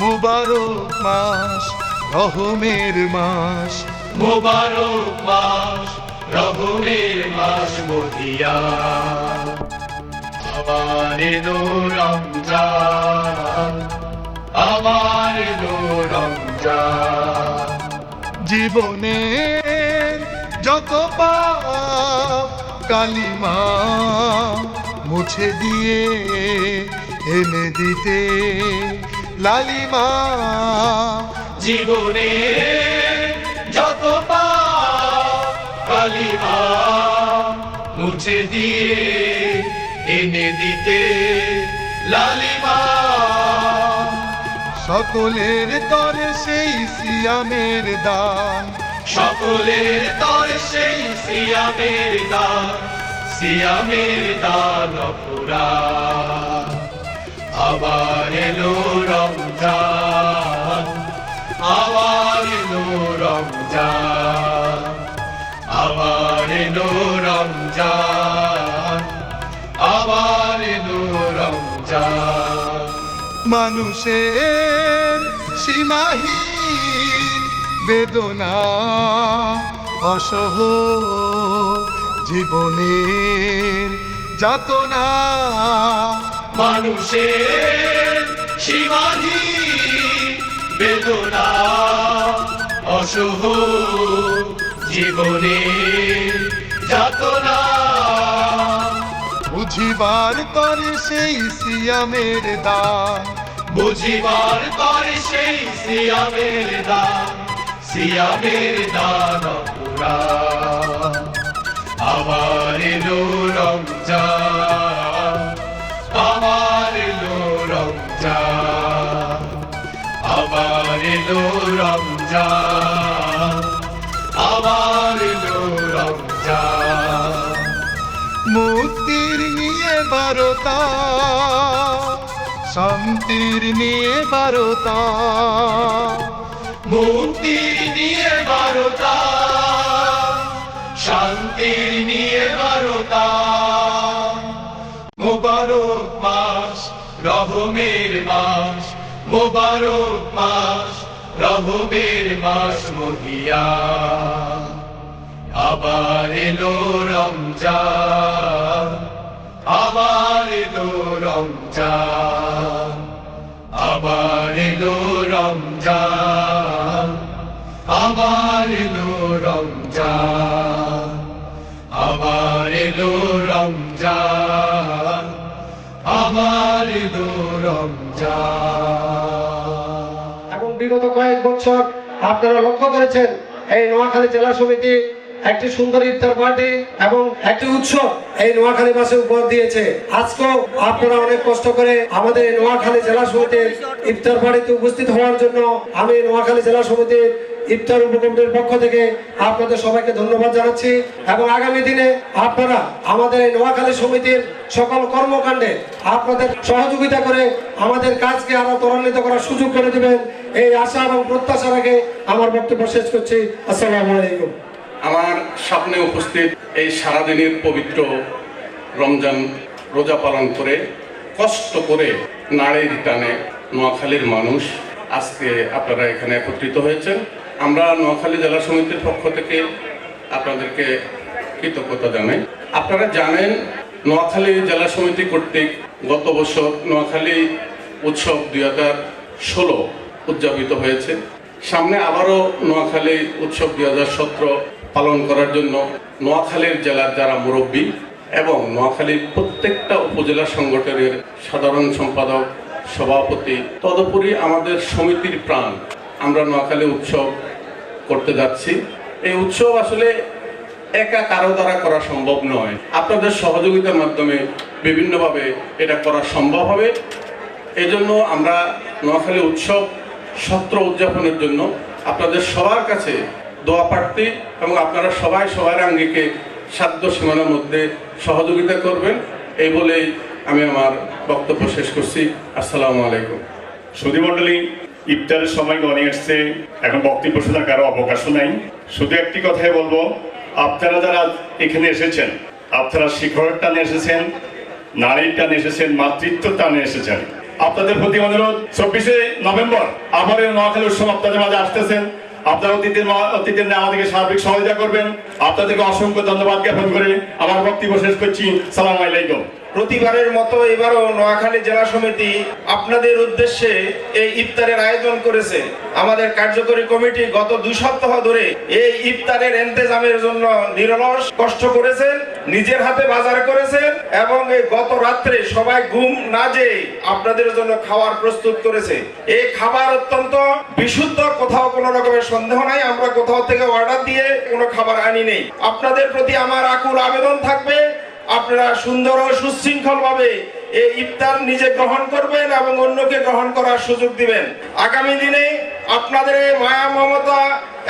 মুবারক মাস রহমের মাস। মোবারক মাস রহমের মাস মদিয়া এলো রমজান এলো রমজান। জীবনের যত পাপ কালিমা মুছে দিয়ে এনে দিতে লালিমা, জীবনে যত কালিমা মুছে দিয়ে এনে দিতে লালিমা। সকলের তরে সেই সিয়ামের দান। সকলের তর সেই সিয়ামের দান। সিয়ামের দান পুরা আবার রমজান রমজান রমজান রমজান। মানুষের সীমাহীন বেদনা অসহ জীবনের যাতনা মানুষের সীমাহী বেদনা অসহ জীবনে যাতনা। বুঝিবার তরে সেই সিয়ামের দান। বুঝিবার করে সেই সিয়ামের দান সিয়ামের দান পুরা আবার এলো রমজান। আবার এলো রমজান আবার এলো মুক্তির নিয়ে বারতা, শান্তির নিয়ে বারতা। মুক্তি নিয়ে বারতা, শান্তির নিয়ে বারতা। মোবারক মাস, রহমের মাস মহিয়া। আবার এলো রমজান, আবার এলো রমজান, আবার এলো রমজান, আবার এলো রমজান, আবার এলো রমজান, আবার এলো রমজান। বিগত কয়েক বছর আপনারা লক্ষ্য করেছেন, এই নোয়াখালী জেলা সমিতি একটি সুন্দর ইফতার পার্টি এবং একটি উৎসব এই নোয়াখালী বাসে উপহার দিয়েছে। আজকেও আপনারা অনেক কষ্ট করে আমাদের নোয়াখালী জেলা সমিতির ইফতার পার্টিতে উপস্থিত হওয়ার জন্য আমি নোয়াখালী জেলা সমিতির ইফতার উপকমিটির পক্ষ থেকে আপনাদের সবাইকে ধন্যবাদ জানাচ্ছি এবং আগামী দিনে আপনারা আমাদের এই নোয়াখালী সমিতির সকল কর্মকাণ্ডে আপনাদের সহযোগিতা করে আমাদের কাজকে আরও ত্বরান্বিত করার সুযোগ করে দিবেন। এই আশা এবং প্রত্যাশা রেখে আমার বক্তব্য শেষ করছি। আসসালামু আলাইকুম। আমার সামনে উপস্থিত এই সারাদিনের পবিত্র রমজান রোজা পালন করে কষ্ট করে নাড়ের টানে নোয়াখালীর মানুষ আজকে আপনারা এখানে একত্রিত হয়েছেন। আমরা নোয়াখালী জেলা সমিতির পক্ষ থেকে আপনাদেরকে কৃতজ্ঞতা জানাই। আপনারা জানেন, নোয়াখালী জেলা সমিতি কর্তৃক গত বছর নোয়াখালী উৎসব দুই হাজার ষোলো উদযাপিত হয়েছে। সামনে আবারও নোয়াখালী উৎসব দুই হাজার সতেরো পালন করার জন্য নোয়াখালীর জেলার যারা মুরব্বী এবং নোয়াখালীর প্রত্যেকটা উপজেলা সংগঠনের সাধারণ সম্পাদক, সভাপতি, তদুপরি আমাদের সমিতির প্রাণ। আমরা নোয়াখালী উৎসব করতে যাচ্ছি। এই উৎসব আসলে একা কারও দ্বারা করা সম্ভব নয়। আপনাদের সহযোগিতার মাধ্যমে বিভিন্নভাবে এটা করা সম্ভব হবে। এই জন্য আমরা নোয়াখালী উৎসব সত্র উদযাপনের জন্য আপনাদের সবার কাছে দোয়া প্রার্থী এবং আপনারা সবাই সবার আঙ্গিকে সাধ্য সীমানার মধ্যে সহযোগিতা করবেন। এই বলেই আমি আমার বক্তব্য শেষ করছি। আসসালামু আলাইকুম। সুধীমণ্ডলী ইফতারের সময় গণে এসছে এখন বক্তব্য শোনার কারও অবকাশও নাই। শুধু একটি কথাই বলব, আপনারা যারা এখানে এসেছেন, আপনারা শিখরের টানে এসেছেন, নারীর টানে এসেছেন মাতৃত্ব টানে এসেছেন, আপনাদের প্রতি অনুরোধ, চব্বিশে নভেম্বর আবার নোয়াখালী উৎসব আপনাদের মাঝে আসতেছেন। আপনারা অতীতের অতীতের আমাদেরকে সার্বিক সহযোগিতা করবেন। আপনাদেরকে অসংখ্য ধন্যবাদ জ্ঞাপন করে আমার বক্তব্য শেষ করছি। সালাম আলাইকুম। প্রতিবারের মতো এবারও নোয়াখালী জেলা সমিতি আপনাদের উদ্দেশ্যে এই ইফতারের আয়োজন করেছে। আমাদের কার্যকরী কমিটি গত দুই সপ্তাহ ধরে এই ইফতারের এন্তেজামের জন্য নিরলস কষ্ট করেছেন, নিজের হাতে বাজার করেছেন এবং এই গত রাত্রে সবাই ঘুম না যেয়ে আপনাদের জন্য খাবার প্রস্তুত করেছে। এই খাবার অত্যন্ত বিশুদ্ধ, কোথাও কোনো রকমের সন্দেহ নাই, আমরা কোথাও থেকে অর্ডার দিয়ে কোনো খাবার আনি নেই। আপনাদের প্রতি আমার আকুল আবেদন থাকবে। আপনারা সুন্দর ও সুশৃঙ্খল ভাবে এই ইফতার নিজে গ্রহণ করবেন এবং অন্যকে গ্রহণ করার সুযোগ দিবেন। আগামী দিনে আপনাদের এই মায়া, মমতা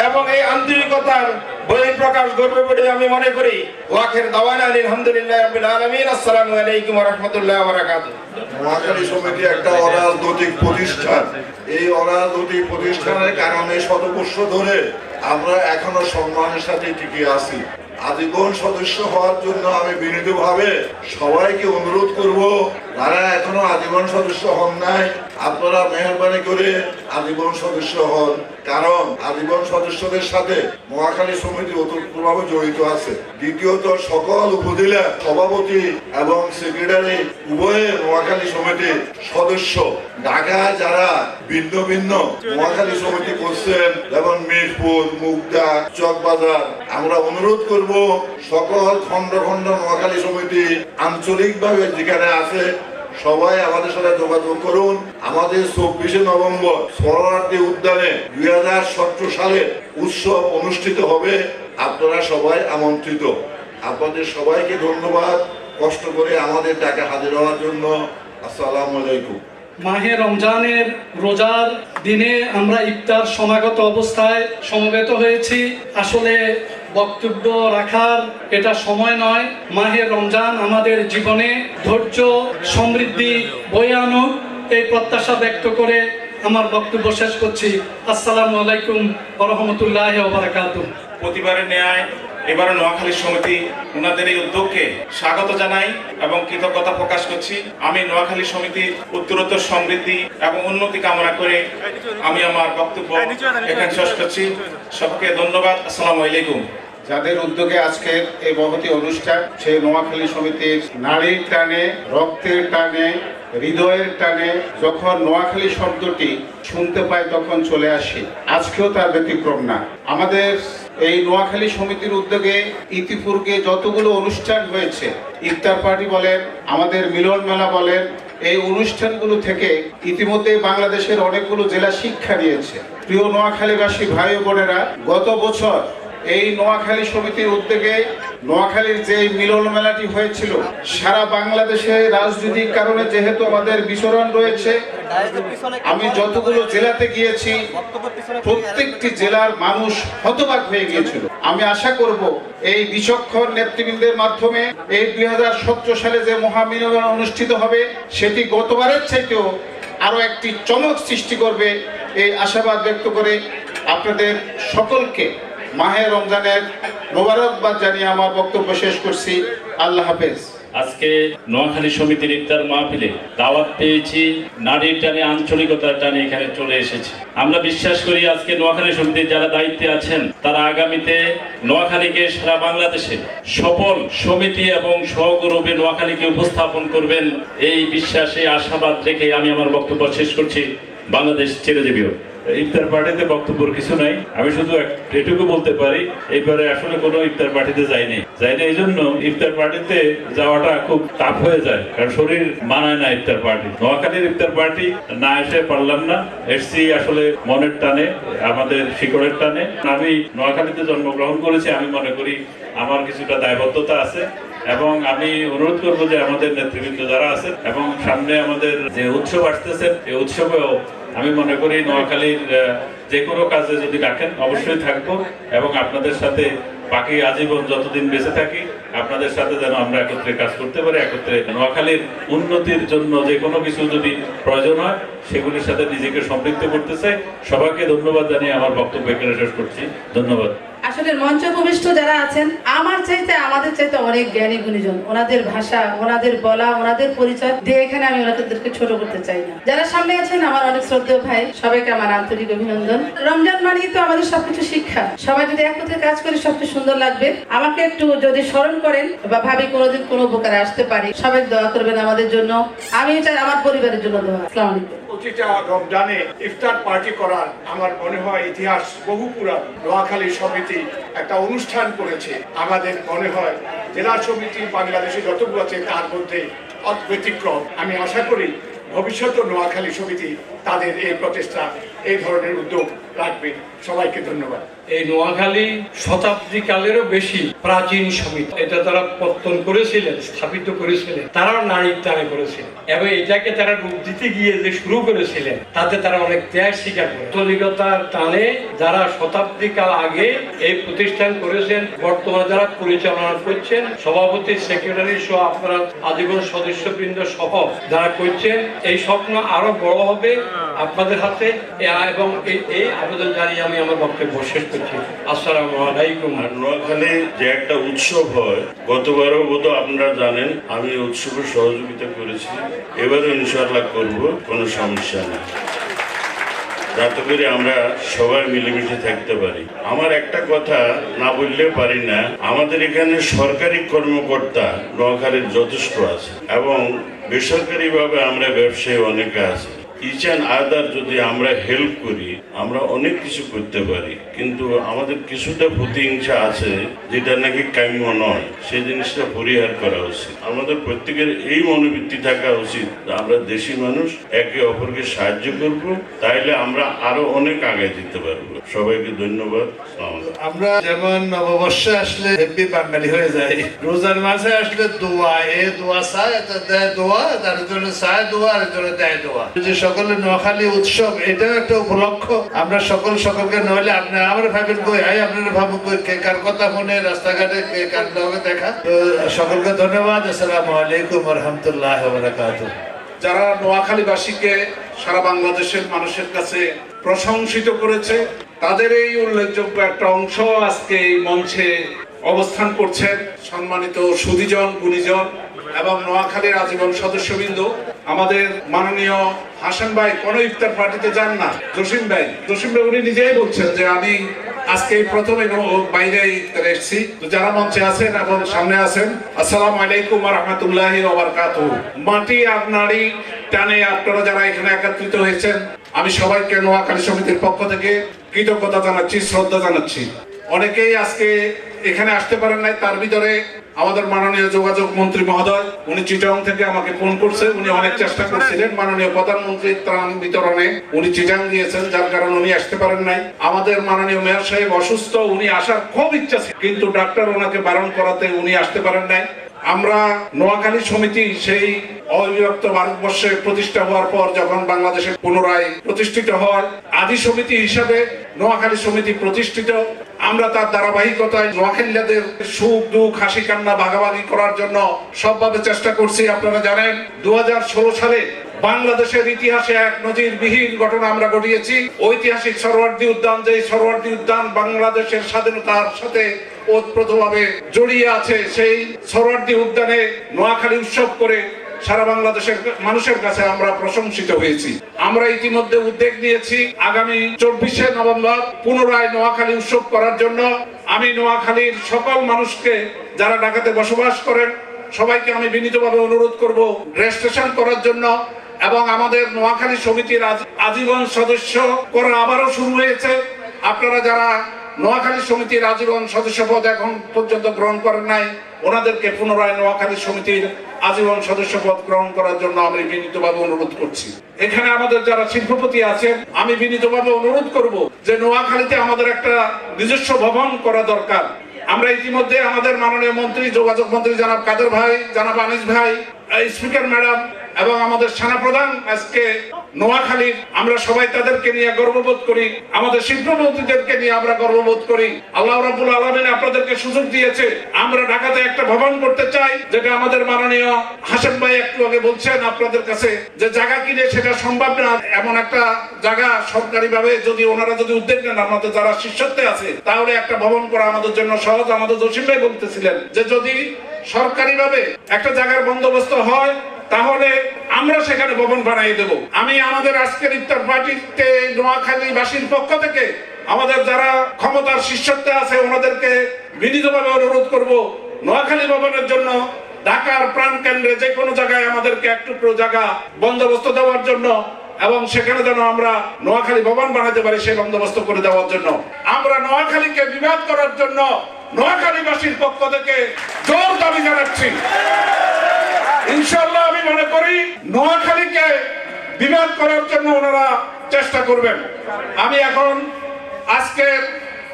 এবং এই আন্তরিকতার বই প্রকাশ করবে বলে আমি মনে করি। ওয়াখের দাওয়ান আলী আলহামদুলিল্লাহ রাব্বিল আলামিন। আসসালামু আলাইকুম ওয়া রাহমাতুল্লাহি ওয়া বারাকাতুহু। নোয়াখালী সমিতি একটা অরাজনৈতিক প্রতিষ্ঠান। এই অরাজনৈতিক প্রতিষ্ঠানের কারণে শত বর্ষ ধরে আমরা এখনও সম্মানের সাথে টিকে আছি। আজীবন সদস্য হওয়ার জন্য আমি বিনীতভাবে সবাইকে অনুরোধ করব, যারা এখনও আজীবন সদস্য হন নাই, আপনারা মেহরবানি করে আজীবন সদস্য হন। কারণ আজীবন সদস্যদের সাথে নোয়াখালী সমিতি ওতপ্রোতভাবে জড়িত আছে। দ্বিতীয়ত, সকল উপজেলা সভাপতি এবং সেক্রেটারি উভয়ে নোয়াখালী সমিতির সদস্য। ঢাকায় যারা ভিন্ন ভিন্ন নোয়াখালী সমিতি করছেন, যেমন মিরপুর, মুগদা, চকবাজার, আমরা অনুরোধ করব, সকল খণ্ড খণ্ড নোয়াখালী সমিতি আঞ্চলিকভাবে যেখানে আছে সবাই আমাদের সাথে যোগাযোগ করুন। আমাদের চব্বিশে নভেম্বর শরণার্থী উদ্যানে দুই হাজার সতেরো সালে উৎসব অনুষ্ঠিত হবে। আপনারা সবাই আমন্ত্রিত। আপনাদের সবাইকে ধন্যবাদ। কষ্ট করে আমাদের ডাকে হাজির হওয়ার জন্য। আসসালামু আলাইকুম। মাহে রমজানের রোজার দিনে আমরা ইফতার সমাগত অবস্থায় সমবেত হয়েছি। আসলে বক্তব্য রাখার এটা সময় নয়। মাহের রমজান আমাদের জীবনে ধৈর্য, সমৃদ্ধি বয়ে আনুক এই প্রত্যাশা ব্যক্ত করে আমার বক্তব্য শেষ করছি। আসসালামু আলাইকুম রহমতুল্লাহ প্রতিবারের ন্যায় এবারও নোয়াখালী সমিতি ওনাদের এই উদ্যোগকে স্বাগত জানাই এবং কৃতজ্ঞতা প্রকাশ করছি। আমি নোয়াখালী সমিতির উত্তরোত্তর সমৃদ্ধি এবং উন্নতি কামনা করে আমি আমার বক্তব্য এখানে শেষ করছি। সবকে ধন্যবাদ। আসসালামু আলাইকুম। যাদের উদ্যোগে আজকের এই মহতি অনুষ্ঠান, সেই নোয়াখালী সমিতির নারীর টানে, রক্তের টানে, হৃদয়ের টানে যখন নোয়াখালী শব্দটি শুনতে পাই তখন চলে আসি। আজকেও তার ব্যতিক্রম না। আমাদের এই নোয়াখালী সমিতির উদ্যোগে ইতিপূর্বে যতগুলো অনুষ্ঠান হয়েছে, ইফতার পার্টি বলেন, আমাদের মিলন মেলা বলেন, এই অনুষ্ঠানগুলো থেকে ইতিমধ্যে বাংলাদেশের অনেকগুলো জেলা শিক্ষা দিয়েছে প্রিয় নোয়াখালীবাসী, ভাই বোনেরা, গত বছর এই নোয়াখালী সমিতির উদ্যোগে নোয়াখালীর যে মিলন মেলাটি হয়েছিল, সারা বাংলাদেশে রাজনৈতিক কারণে যেহেতু আমাদের বিচরণ রয়েছে, আমি যতগুলো জেলাতে গিয়েছি, প্রত্যেকটি জেলার মানুষ হতবাক হয়ে গিয়েছিল। আমি আশা করব এই বিচক্ষণ নেতৃবৃন্দের মাধ্যমে এই দুই হাজার সতেরো সালে যে মহামিলন অনুষ্ঠিত হবে, সেটি গতবারের চাইতেও আরও একটি চমক সৃষ্টি করবে, এই আশাবাদ ব্যক্ত করে আপনাদের সকলকে মাহে রমজানের মোবারকবাদ জানিয়ে আমার বক্তব্য শেষ করছি। আল্লাহ হাফেজ। আজকে নোয়াখালী সমিতির ইফতার মাহফিলে দাওয়াত পেয়েছি নারীর টানে আঞ্চলিকতার টানে এখানে চলে এসেছি। আমরা বিশ্বাস করি আজকে নোয়াখালী সমিতির যারা দায়িত্বে আছেন, তারা আগামীতে নোয়াখালীকে সারা বাংলাদেশে সফল সমিতি এবং সহগৌরবে নোয়াখালীকে উপস্থাপন করবেন, এই বিশ্বাসে আশাবাদ রেখে আমি আমার বক্তব্য শেষ করছি। বাংলাদেশ চিরজীবীও ইফতার পার্টিতে বক্তব্যের কিছু নাই। আমি শুধু এটুকু বলতে পারি এইবারে আসলে কোনো ইফতার পার্টিতে যাইনি। যাইনি এই জন্য ইফতার পার্টিতে যাওয়াটা খুব টাফ হয়ে যায়, কারণ শরীর মানায় না ইফতার পার্টি। নোয়াখালীর ইফতার পার্টি না এসে পারলাম না। এসছি আসলে মনের টানে, আমাদের শিকড়ের টানে। আমি নোয়াখালীতে জন্মগ্রহণ করেছি, আমি মনে করি আমার কিছুটা দায়বদ্ধতা আছে এবং আমি অনুরোধ করব যে আমাদের নেতৃবৃন্দ যারা আছেন এবং সামনে আমাদের যে উৎসব আসতেছে, এই উৎসবেও আমি মনে করি নোয়াখালীর যে কোনো কাজে যদি ডাকেন, অবশ্যই থাকব এবং আপনাদের সাথে বাকি আজীবন যতদিন বেঁচে থাকি, আপনাদের সাথে যেন আমরা একত্রে কাজ করতে পারি, একত্রে নোয়াখালীর উন্নতির জন্য যে কোনো কিছু যদি প্রয়োজন হয়, সেগুলির সাথে নিজেকে সম্পৃক্ত করতে চাই। সবাইকে ধন্যবাদ জানিয়ে আমার বক্তব্য এখানে শেষ করছি। ধন্যবাদ। আসলে মঞ্চ ভূমিষ্ঠ যারা আছেন, আমার চাইতে, আমাদের চাইতে অনেক জ্ঞানী গুণীজন। ওনাদের ভাষা, ওনাদের বলা, ওনাদের পরিচয় দিয়ে এখানে আমি ওনাদেরকে ছোট করতে চাই না। যারা সামনে আছেন, আমার অনেক শ্রদ্ধেয় ভাই, সবাইকে আমার আন্তরিক অভিনন্দন। রমজান মানেই তো আমাদের সবকিছু শিক্ষা। সবাই যদি একত্রে কাজ করে সবচেয়ে সুন্দর লাগবে। আমাকে একটু যদি স্মরণ করেন, বা ভাবি কোনোদিন কোনো উপকারে আসতে পারি, সবাই দোয়া করবেন আমাদের জন্য। আমি চাই আমার পরিবারের জন্য দোয়া। আসসালামু আলাইকুম রমজানে ইফতার পার্টি করার আমার মনে হয় ইতিহাস বহু পুরান নোয়াখালী সমিতি একটা অনুষ্ঠান করেছে। আমাদের মনে হয় জেলা সমিতি বাংলাদেশে যতগুলো আছে তার মধ্যে অব্যতিক্রম আমি আশা করি ভবিষ্যৎ নোয়াখালী সমিতি তাদের এই প্রচেষ্টা, এই ধরনের উদ্যোগ রাখবে সবাইকে ধন্যবাদ। এই নোয়াখালী শতাব্দী কালেরও বেশি প্রাচীন সমিতি। এটা তারা পত্তন করেছিলেন, স্থাপিত করেছিলেন। তারাও নারীর টানে করেছিলেন এবং এটাকে তারা রূপ দিতে গিয়ে যে শুরু করেছিলেন, তাতে তারা অনেক ত্যাগ স্বীকার করে। টানে যারা শতাব্দী কাল আগে এই প্রতিষ্ঠান করেছেন, বর্তমানে যারা পরিচালনা করছেন, সভাপতি, সেক্রেটারি সহ আপনারা আজীবন সদস্যবৃন্দ সহ যারা করছেন, এই স্বপ্ন আরও বড় হবে। আপনাদের হাতে এবং এই- আবেদন জানিয়ে আমি আমার বক্তব্য শেষ করছি। আসসালামু আলাইকুম। নোয়াখালী যে একটা উৎসব হয়, গতবারও বোধ আপনারা জানেন, আমি এই উৎসবে সহযোগিতা করেছি। এবারও ইনশাআল্লাহ করব, কোনো সমস্যা নেই। যাতে করে আমরা সবাই মিলেমিশে থাকতে পারি। আমার একটা কথা না বললে পারি না, আমাদের এখানে সরকারি কর্মকর্তা নোয়াখালীর যথেষ্ট আছে এবং বেসরকারিভাবে আমরা ব্যবসায়ী অনেকে আছে। ইচ আদার যদি আমরা হেল্প করি আমরা অনেক কিছু করতে পারি, কিন্তু আমাদের কিছুটা প্রতিহিংসা আছে যেটা নাকি কাম্য নয়, সেই জিনিসটা পরিহার করা উচিত। আমাদের প্রত্যেকের এই মনোবৃত্তি থাকা উচিত আমরা দেশি মানুষ, একে অপরকে সাহায্য করব, তাইলে আমরা আরও অনেক আগে যেতে পারব। সবাইকে ধন্যবাদ। আমরা যেমন নববর্ষে আসলে বাঙালি হয়ে যাই, রোজার মাসে আসলে দোয়া, এ দোয়া এটা দেয় দোয়া তার জন্য চায় দোয়া আর জন্য দেয়। দোয়া যে সকলে নোয়াখালী উৎসব, এটাও একটা উপলক্ষ। আমরা সকল সকলকে নইলে আপনি আমার ভাবেন কই? আই আপনার ভাবো কই? কে কার কথা মনে, রাস্তাঘাটে কে কার লগে দেখা? তো সকলকে ধন্যবাদ। আসসালামু আলাইকুম রহমতুল্লাহ বারাকাতুহ যারা নোয়াখালীবাসীকে সারা বাংলাদেশের মানুষের কাছে প্রশংসিত করেছে, তাদের এই উল্লেখযোগ্য একটা অংশ আজকে এই মঞ্চে অবস্থান করছেন সম্মানিত সুদীজন গুণীজন এবং নোয়াখালীর আজীবন সদস্যবৃন্দ। আমাদের মাননীয় হাসান ভাই কোন ইফতার পার্টিতে যান না। জসিম ভাই। জসিম ভাই উনি নিজেই বলছেন যে আমি আজকে প্রথমে বাইরে এসেছি। যারা মঞ্চে আছেন এবং সামনে আছেন, আসসালামু আলাইকুম রহমতুল্লাহ মাটি আর নারী টানে আপনারা যারা এখানে একত্রিত হয়েছেন, আমি সবাইকে নোয়াখালী সমিতির পক্ষ থেকে কৃতজ্ঞতা জানাচ্ছি, শ্রদ্ধা জানাচ্ছি। অনেকেই আজকে এখানে আসতে পারেন নাই, তার ভিতরে আমাদের মাননীয় যোগাযোগ মন্ত্রী মহোদয়, উনি চিটাং থেকে আমাকে ফোন করছে, উনি অনেক চেষ্টা করছিলেন। মাননীয় প্রধানমন্ত্রী ত্রাণ বিতরণে উনি চিটাং দিয়েছেন যার কারণে উনি আসতে পারেন নাই। আমাদের মাননীয় মেয়র সাহেব অসুস্থ, উনি আসার খুব ইচ্ছা ছিল, কিন্তু ডাক্তার ওনাকে বারণ করাতে উনি আসতে পারেন নাই। আমরা নোয়াখালী সমিতি সেই অবিভক্ত ভারতবর্ষে প্রতিষ্ঠা হওয়ার পর যখন বাংলাদেশে পুনরায় প্রতিষ্ঠিত হয়, আদি সমিতি হিসাবে নোয়াখালী সমিতি প্রতিষ্ঠিত। আমরা তার ধারাবাহিকতায় নোয়াখালীদের সুখ, দুঃখ, হাসি, কান্না, ভাগাভাগি করার জন্য সবভাবে চেষ্টা করছি, আপনারা জানেন, দুহাজার ষোলো সালে বাংলাদেশের ইতিহাসে এক নজিরবিহীন ঘটনা আমরা ঘটিয়েছি। ঐতিহাসিক সরোয়ার্দী উদ্যান, যে সরোয়ার্দী উদ্যান বাংলাদেশের স্বাধীনতার সাথে ওতপ্রোতভাবে জড়িয়ে আছে, সেই সরোয়ার্দী উদ্যানে নোয়াখালী উৎসব করে সারা বাংলাদেশের মানুষের কাছে আমরা প্রশংসিত হয়েছি। আমরা ইতিমধ্যে উদ্যোগ নিয়েছি আগামী চব্বিশে নভেম্বর পুনরায় নোয়াখালী উৎসব করার জন্য। আমি নোয়াখালীর সকল মানুষকে যারা ঢাকাতে বসবাস করেন, সবাইকে আমি বিনীতভাবে অনুরোধ করব রেজিস্ট্রেশন করার জন্য এবং আমাদের নোয়াখালী সমিতির আজীবন সদস্য করা আবারও শুরু হয়েছে। আপনারা যারা নোয়াখালী সমিতির আজীবন সদস্য পদ এখন পর্যন্ত গ্রহণ করেন নাই। ওনাদেরকে পুনরায় নোয়াখালী সমিতির আজীবন সদস্য পদ গ্রহণ করার জন্য আমি বিনীতভাবে অনুরোধ করছি। এখানে আমাদের যারা শিল্পপতি আছেন, আমি বিনীতভাবে অনুরোধ করব যে নোয়াখালীতে আমাদের একটা নিজস্ব ভবন করা দরকার। আমরা ইতিমধ্যে আমাদের মাননীয় মন্ত্রী, যোগাযোগ মন্ত্রী জানাব কাদের ভাই, জানাব আনিস ভাই স্পিকার ম্যাডাম এবং আমাদের সেনাপ্রধান আজকে নোয়াখালীর আমরা সবাই তাদেরকে নিয়ে গর্ববোধ করি। আমাদের শিল্পপতিদেরকে নিয়ে আমরা গর্ববোধ করি। আল্লাহ রাবুল আলমিন আপনাদেরকে সুযোগ দিয়েছে। আমরা ঢাকাতে একটা ভবন করতে চাই, যেটা আমাদের মাননীয় হাসেম ভাই একটু আগে বলছেন আপনাদের কাছে, যে জায়গা কিনে সেটা সম্ভব না। এমন একটা জায়গা সরকারি ভাবে যদি ওনারা যদি উদ্যোগ নেন, আমাদের যারা শীর্ষত্বে আছে, তাহলে একটা ভবন করা আমাদের জন্য সহজ। আমাদের জসিম ভাই বলতেছিলেন যে যদি সরকারি ভাবে একটা জায়গার বন্দোবস্ত হয় তাহলে আমরা সেখানে ভবন বানাই দেব। আমি আমাদের আজকের ইফতার পার্টিতে নোয়াখালীবাসীর পক্ষ থেকে আমাদের যারা ক্ষমতার শীর্ষত্বে আছে, ওনাদেরকে বিনীতভাবে অনুরোধ করব, নোয়াখালী ভবনের জন্য ঢাকার প্রাণ কেন্দ্রে যে কোনো জায়গায় আমাদেরকে এক টুকরো জায়গা বন্দোবস্ত দেওয়ার জন্য এবং সেখানে যেন আমরা নোয়াখালী ভবন বানাতে পারি সেই বন্দোবস্ত করে দেওয়ার জন্য। আমরা নোয়াখালীকে বিবাদ করার জন্য নোয়াখালীবাসীর পক্ষ থেকে জোর দাবি জানাচ্ছি। ইনশাল্লাহ মনে করি নোয়াখালীকে বিবাদ করার জন্য ওনারা চেষ্টা করবেন। আমি এখন আজকে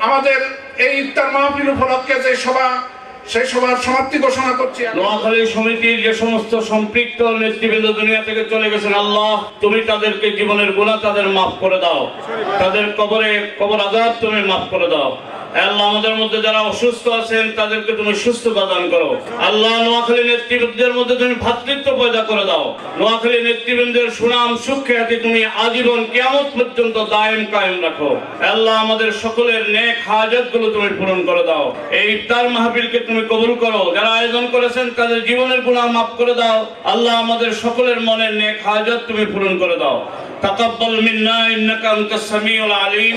আমাদের এই ইফতার মাহফিল উপলক্ষে যে সভা, সেই সভার সমাপ্তি ঘোষণা করছি। নোয়াখালী সমিতির যে সমস্ত সম্পৃক্ত নেতৃবৃন্দ দুনিয়া থেকে চলে গেছেন, আল্লাহ, তুমি তাদেরকে জীবনের গুণা তাদের মাফ করে দাও। তাদের কবরে কবর আজাদ তুমি মাফ করে দাও। আল্লাহ আমাদের মধ্যে যারা অসুস্থ আছেন, তাদেরকে তুমি সুস্থতা দান করো। আল্লাহ নোয়াখালী নেতৃবৃন্দের মধ্যে তুমি ভাতৃত্ব পয়দা করে দাও। নোয়াখালী নেতৃবৃন্দের সুনাম সুখ্যাতি তুমি আজীবন কেমন পর্যন্ত দায়েম, কায়েম রাখো। আল্লাহ আমাদের সকলের নেক হাজতগুলো তুমি পূরণ করে দাও। এই ইফতার মাহফিলকে তুমি কবুল করো। যারা আয়োজন করেছেন, তাদের জীবনের গুণা মাফ করে দাও। আল্লাহ আমাদের সকলের মনের নেক হাজত তুমি পূরণ করে দাও। তাকাব্বাল মিন্না, ইন্নাকা আনতাস সামিউল আলিম।